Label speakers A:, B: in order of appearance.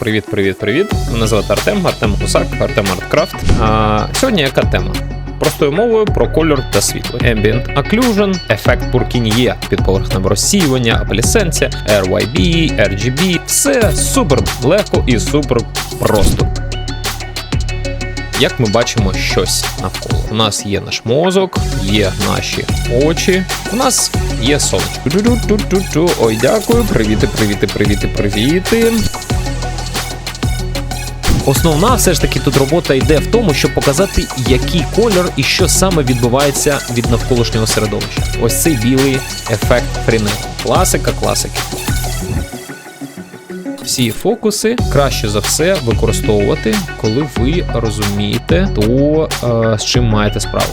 A: Привіт, привіт, привіт. Мене звати Артем, Артем Гусак, Артем Арткрафт. А, сьогодні яка тема? Простою мовою про кольор та світло. Ambient Occlusion, ефект Буркін'є, підповерхневе розсіювання, аплісенція, RYB, RGB. Все супер легко і супер просто. Як ми бачимо щось навколо. У нас є наш мозок, є наші очі, у нас є сонечко. Ой, дякую, привіти, привіти, привіти, привіти. Основна все ж таки тут робота йде в тому, щоб показати, який кольор і що саме відбувається від навколишнього середовища. Ось цей білий ефект фріне. Класика, класики. Всі фокуси краще за все використовувати, коли ви розумієте, то е, з чим маєте справу.